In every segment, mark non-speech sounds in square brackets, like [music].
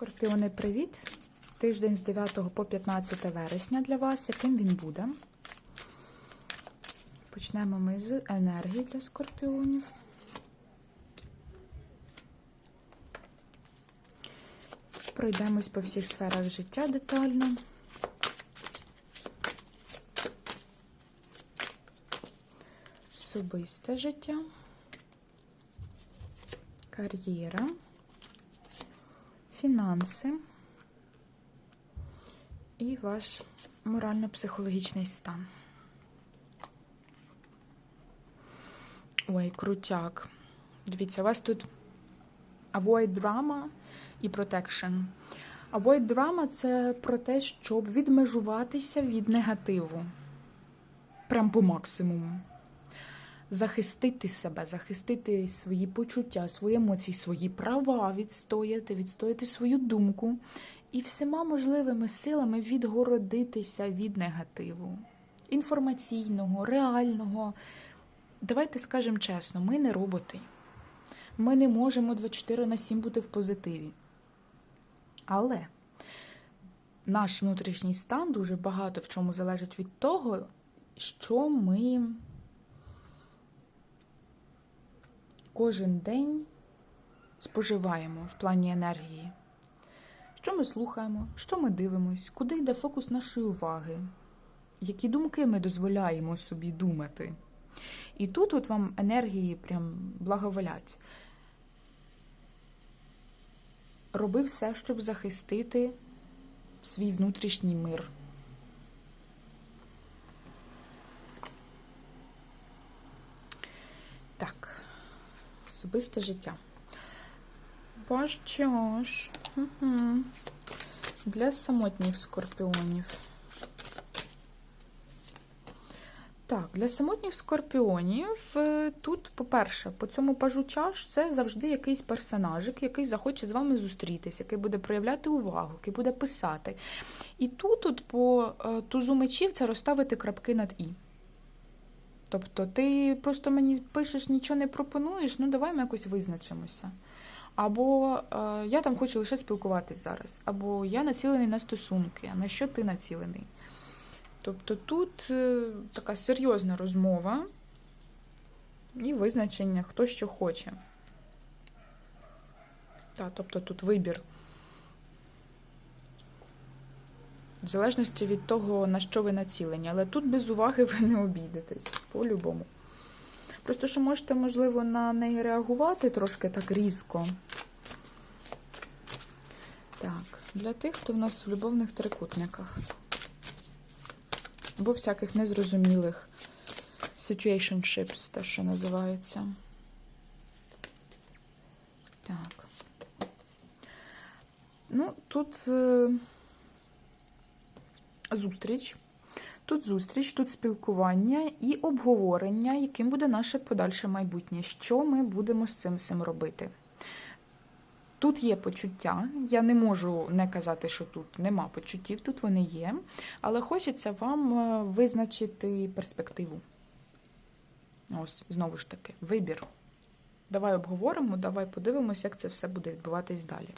Скорпіони, привіт! Тиждень з 9 по 15 вересня для вас. Яким він буде? Почнемо ми з енергії для скорпіонів. Пройдемось по всіх сферах життя детально. Особисте життя, кар'єра, фінанси і ваш морально-психологічний стан. Ой, крутяк. Дивіться, у вас тут avoid drama і protection. Avoid drama – це про те, щоб відмежуватися від негативу. Прям по максимуму. Захистити себе, захистити свої почуття, свої емоції, свої права, відстояти, відстояти свою думку і всіма можливими силами відгородитися від негативу. Інформаційного, реального. Давайте скажемо чесно, ми не роботи. Ми не можемо 24 на 7 бути в позитиві. Але наш внутрішній стан дуже багато в чому залежить від того, що ми кожен день споживаємо в плані енергії. Що ми слухаємо, що ми дивимось, куди йде фокус нашої уваги, які думки ми дозволяємо собі думати. І тут от вам енергії прям благоволять. Роби все, щоб захистити свій внутрішній мир. Так, особисте життя. Бо що ж? Для самотніх скорпіонів. Так, для самотніх скорпіонів е, тут, по-перше, по цьому пажу чаш це завжди якийсь персонажик, який захоче з вами зустрітися, який буде проявляти увагу, який буде писати. І тут, от по е, тузу мечів, це розставити крапки над І. Тобто, ти просто мені пишеш, нічого не пропонуєш, ну давай ми якось визначимося. Або е, я там хочу лише спілкуватись зараз, або я націлений на стосунки, а на що ти націлений? Тобто тут е, така серйозна розмова і визначення, хто що хоче. Так, тобто тут вибір. В залежності від того, на що ви націлені. Але тут без уваги [laughs] ви не обійдетесь, по-любому. Просто що можете, можливо, на неї реагувати трошки так різко. Так, для тих, хто в нас в любовних трикутниках або всяких незрозумілих situationships, те, що називається. Так. Ну, тут е, зустріч. Тут зустріч, тут спілкування і обговорення, яким буде наше подальше майбутнє. Що ми будемо з цим всім робити? Тут є почуття. Я не можу не казати, що тут нема почуттів, тут вони є. Але хочеться вам е, визначити перспективу. Ось, знову ж таки, вибір. Давай обговоримо, давай подивимося, як це все буде відбуватись далі.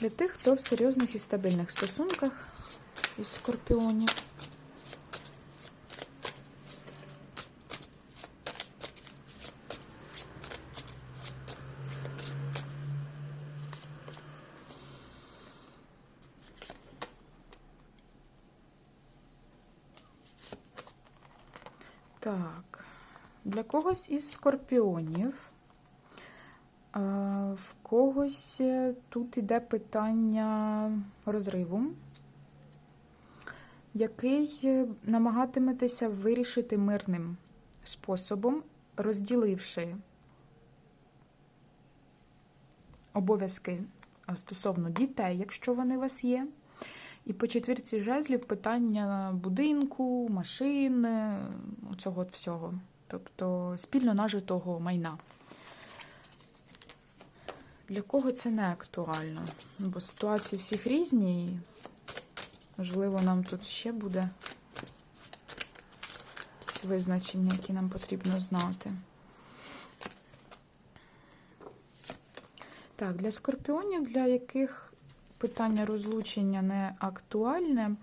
Для тих, хто в серйозних і стабільних стосунках із скорпіонів. Так, для когось із скорпіонів. В когось е, тут іде питання розриву, який е, намагатиметеся вирішити мирним способом, розділивши обов'язки стосовно дітей, якщо вони у вас є. І по четвірці жезлів питання будинку, машин, е, цього всього. Тобто спільно нажитого майна. Для кого це не актуально? Бо ситуації всіх різні, і, можливо, нам тут ще буде якісь визначення, які нам потрібно знати. Так, для скорпіонів, для яких питання розлучення не актуальне.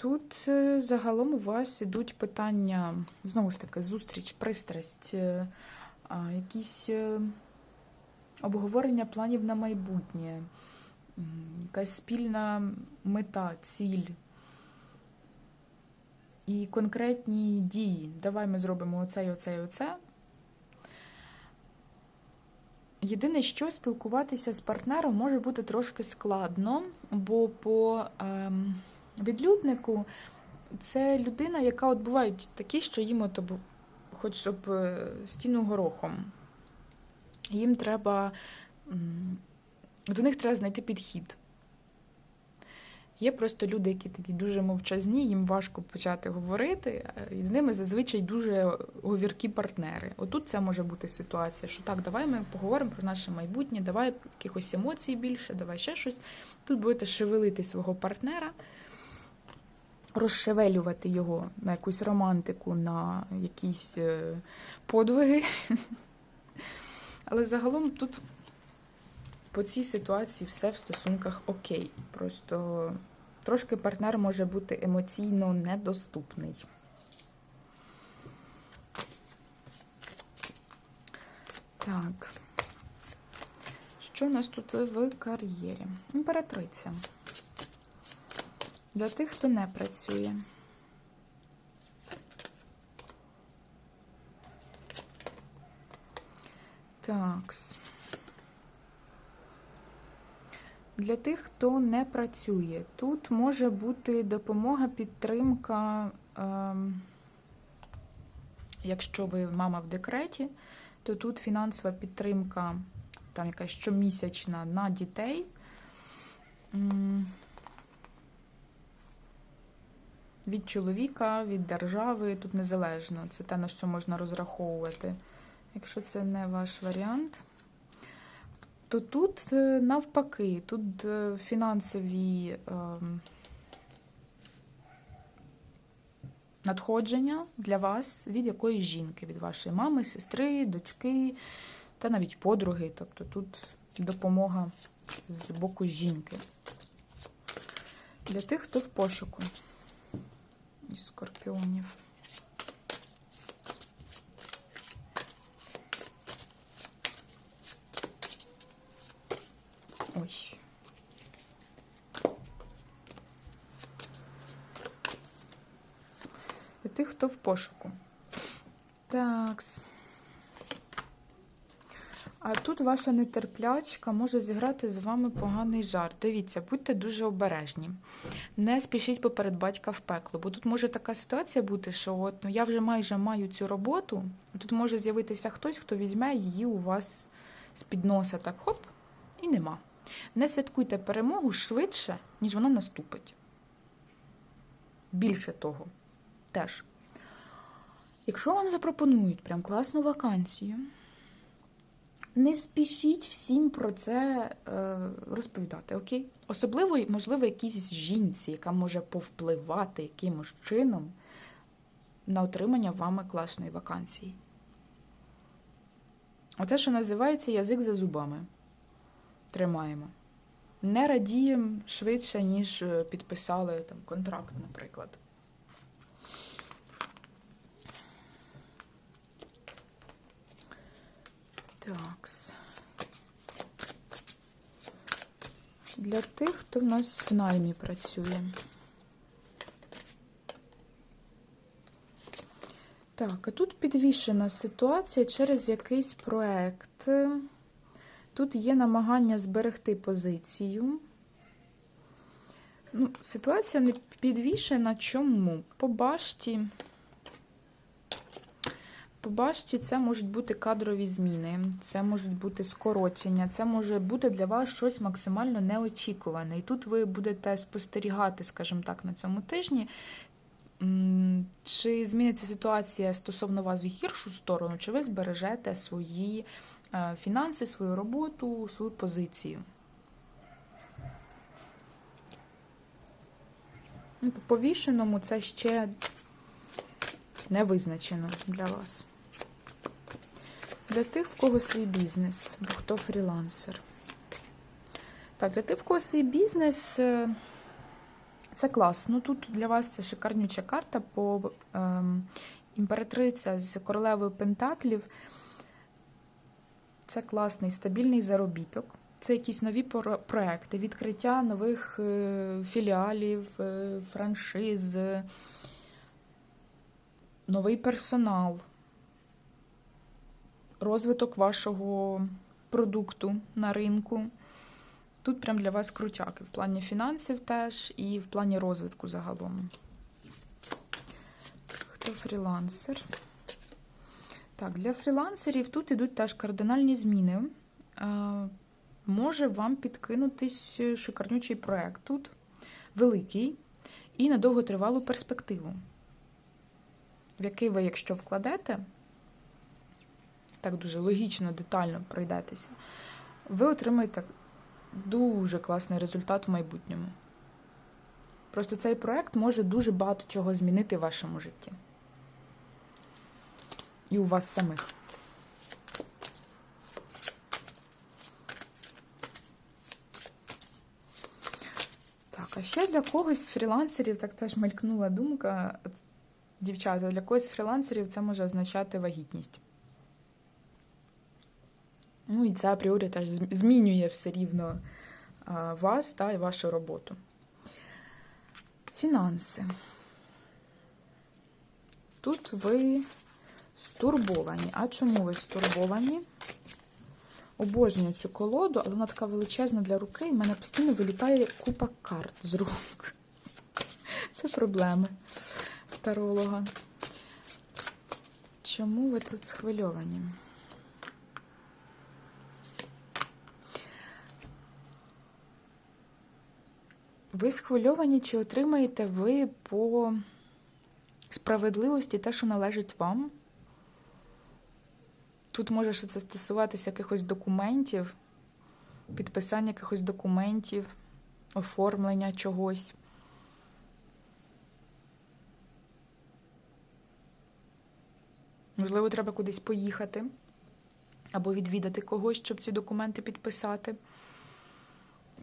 Тут е, загалом у вас ідуть питання, знову ж таки, зустріч, пристрасть, е, якісь е, обговорення планів на майбутнє, якась спільна мета, ціль і конкретні дії. Давай ми зробимо оце, і оце, і оце. Єдине, що спілкуватися з партнером може бути трошки складно, бо по ем, відлюднику це людина, яка от бувають такі, що їм от хоч щоб е, стіну горохом. Їм треба до них треба знайти підхід. Є просто люди, які такі дуже мовчазні, їм важко почати говорити, е, і з ними зазвичай дуже говіркі партнери. Отут це може бути ситуація, що так, давай ми поговоримо про наше майбутнє, давай якихось емоцій більше, давай ще щось. Тут будете шевелити свого партнера, розшевелювати його на якусь романтику, на якісь е, подвиги. [laughs] Але загалом тут по цій ситуації все в стосунках окей. Просто трошки партнер може бути емоційно недоступний. Так. Що у нас тут в кар'єрі? Імператриця. Для тих, хто не працює. Такс. Для тих, хто не працює, тут може бути допомога, підтримка. ем, Якщо ви мама в декреті, то тут фінансова підтримка, там якась щомісячна на дітей. Від чоловіка, від держави, тут незалежно. Це те, на що можна розраховувати. Якщо це не ваш варіант, то тут е, навпаки, тут е, фінансові ем, надходження для вас від якоїсь жінки, від вашої мами, сестри, дочки та навіть подруги. Тобто тут допомога з боку жінки. Для тих, хто в пошуку із скорпіонів. Ой. Для тих, хто в пошуку. Такс. А тут ваша нетерплячка може зіграти з вами поганий жарт. Дивіться, будьте дуже обережні. Не спішіть поперед батька в пекло, бо тут може така ситуація бути, що от ну, я вже майже маю цю роботу, тут може з'явитися хтось, хто візьме її у вас з-під носа, так хоп, і нема. Не святкуйте перемогу швидше, ніж вона наступить. Більше того, теж. Якщо вам запропонують прям класну вакансію, не спішіть всім про це е, розповідати, окей? Особливо, можливо, якійсь жінці, яка може повпливати якимось чином на отримання вами класної вакансії. Оте, що називається язик за зубами. Тримаємо. Не радіємо швидше, ніж е, підписали там, контракт, наприклад. Такс. Для тих, хто в нас в наймі працює. Так, а тут підвішена ситуація через якийсь проект. Тут є намагання зберегти позицію. Ну, Ситуація не підвішена. Чому? По башті. По це можуть бути кадрові зміни, це можуть бути скорочення, це може бути для вас щось максимально неочікуване. І тут ви будете спостерігати, скажімо так, на цьому тижні, чи зміниться ситуація стосовно вас в гіршу сторону, чи ви збережете свої е, фінанси, свою роботу, свою позицію. Ну, По повішеному це ще не визначено для вас. для тих, в кого свій бізнес, бо хто фрілансер. Так, для тих, в кого свій бізнес, е, це класно. Тут для вас це шикарнюча карта по ем, імператриця з королевою Пентаклів. Це класний стабільний заробіток. Це якісь нові проекти, відкриття нових е, філіалів, е, франшиз, новий персонал, розвиток вашого продукту на ринку. Тут прям для вас крутяки в плані фінансів теж і в плані розвитку загалом. Хто фрілансер? Так, для фрілансерів тут ідуть теж кардинальні зміни. Може вам підкинутись шикарнючий проект тут, великий і на довготривалу перспективу, в який ви, якщо вкладете, так дуже логічно, детально пройдетеся, ви отримаєте дуже класний результат в майбутньому. Просто цей проект може дуже багато чого змінити в вашому житті. І у вас самих. Так, а ще для когось з фрілансерів так теж мелькнула думка. Дівчата, для когось фрілансерів це може означати вагітність. Ну і це апріорі теж змінює все рівно вас та і вашу роботу. Фінанси. Тут ви стурбовані. А чому ви стурбовані? Обожнюю цю колоду, але вона така величезна для руки, і в мене постійно вилітає купа карт з рук. [laughs] Це проблеми таролога. Чому ви тут схвильовані? Ви схвильовані, чи отримаєте ви по справедливості те, що належить вам? Тут може це стосуватися якихось документів, підписання якихось документів, оформлення чогось. Можливо, треба кудись поїхати або відвідати когось, щоб ці документи підписати.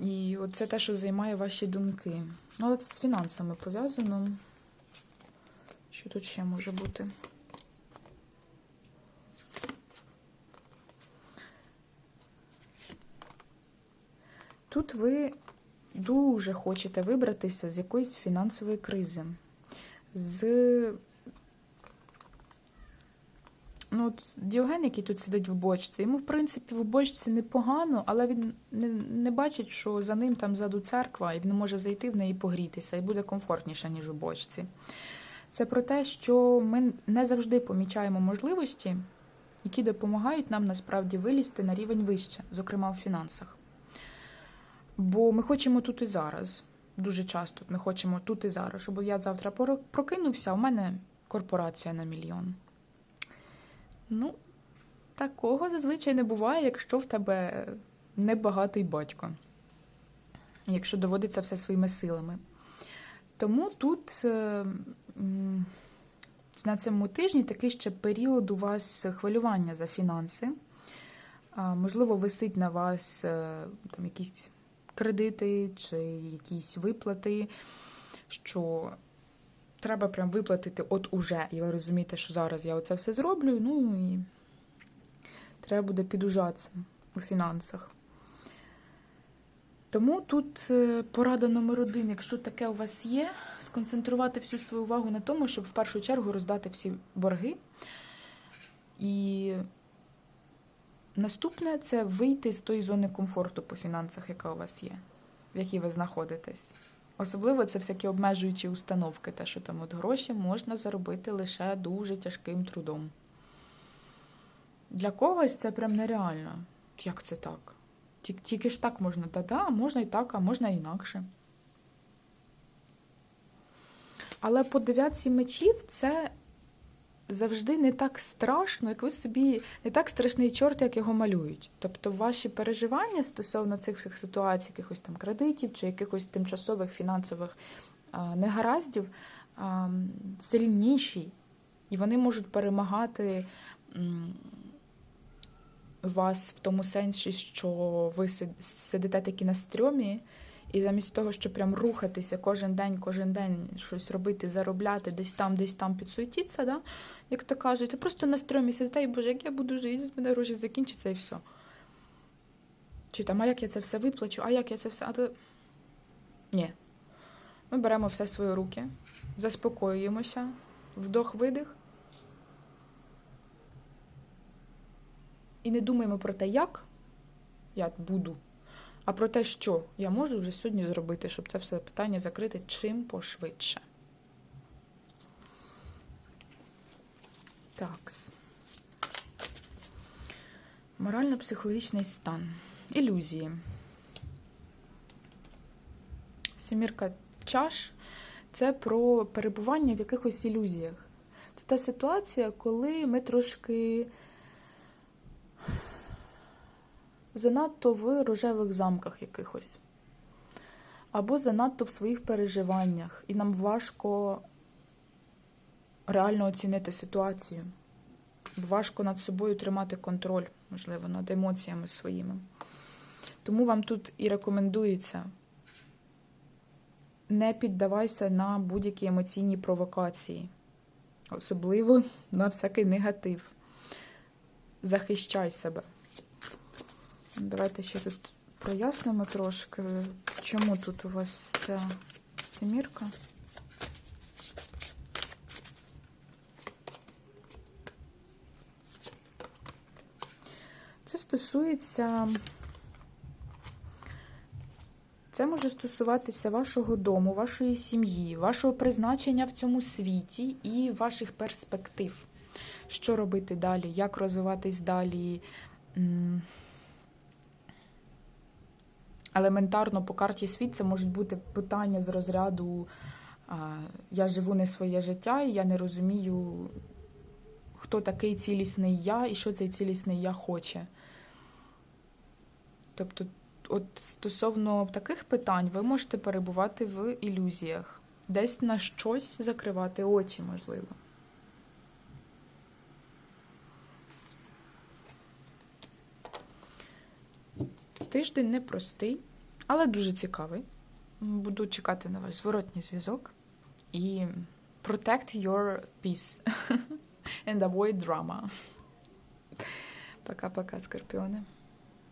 І це те, що займає ваші думки. Ну, але це з фінансами пов'язано. Що тут ще може бути? Тут ви дуже хочете вибратися з якоїсь фінансової кризи. З От Діоген, який тут сидить в бочці, йому, в принципі, в бочці непогано, але він не, не бачить, що за ним там ззаду церква, і він може зайти в неї погрітися, і буде комфортніше, ніж у бочці. Це про те, що ми не завжди помічаємо можливості, які допомагають нам насправді вилізти на рівень вище, зокрема в фінансах. Бо ми хочемо тут і зараз. Дуже часто ми хочемо тут і зараз, щоб я завтра прокинувся, а у мене корпорація на мільйон. Ну, такого зазвичай не буває, якщо в тебе небагатий батько, якщо доводиться все своїми силами. Тому тут е, на цьому тижні такий ще період у вас хвилювання за фінанси. Можливо, висить на вас е, там якісь кредити чи якісь виплати, що треба прям виплатити от уже. І ви розумієте, що зараз я оце все зроблю, ну і треба буде підужатися у фінансах. Тому тут е, порада номер один, якщо таке у вас є, сконцентрувати всю свою увагу на тому, щоб в першу чергу роздати всі борги. І наступне це вийти з тої зони комфорту по фінансах, яка у вас є, в якій ви знаходитесь. Особливо це всякі обмежуючі установки, те, що там от гроші можна заробити лише дуже тяжким трудом. Для когось це прям нереально. Як це так? Тільки ж так можна. Та-да, можна і так, а можна інакше. Але по дев'ятці мечів це завжди не так страшно, як ви собі, не так страшний чорт, як його малюють. Тобто ваші переживання стосовно цих всіх ситуацій, якихось там кредитів чи якихось тимчасових фінансових негараздів сильніші, і вони можуть перемагати вас в тому сенсі, що ви сидите такі на стрьомі, і замість того, щоб прям рухатися кожен день, кожен день щось робити, заробляти, десь там, десь там підсуетитися, да? як то кажуть, просто на стрьомі сидите, і боже, як я буду жити, з мене гроші закінчаться і все. Чи там, а як я це все виплачу, а як я це все. А то... Ні. Ми беремо все в свої руки, заспокоюємося, вдох-видих. І не думаємо про те, як я буду, а про те, що я можу вже сьогодні зробити, щоб це все питання закрити чим пошвидше. Такс. Морально-психологічний стан. Ілюзії. Сімірка чаш це про перебування в якихось ілюзіях. Це та ситуація, коли ми трошки занадто в рожевих замках якихось. Або занадто в своїх переживаннях, і нам важко реально оцінити ситуацію. Важко над собою тримати контроль, можливо, над емоціями своїми. Тому вам тут і рекомендується не піддавайся на будь-які емоційні провокації, особливо на всякий негатив. Захищай себе. Давайте ще тут прояснимо трошки, чому тут у вас ця семірка. Це стосується. Це може стосуватися вашого дому, вашої сім'ї, вашого призначення в цьому світі і ваших перспектив. Що робити далі, як розвиватись далі. Елементарно по карті світ це можуть бути питання з розряду Я живу не своє життя, і я не розумію, хто такий цілісний я і що цей цілісний я хоче. Тобто от стосовно таких питань ви можете перебувати в ілюзіях, десь на щось закривати очі, можливо. Тиждень непростий, але дуже цікавий. Буду чекати на ваш зворотній зв'язок і protect your peace [laughs] and avoid drama. Пока-пока, скорпіони.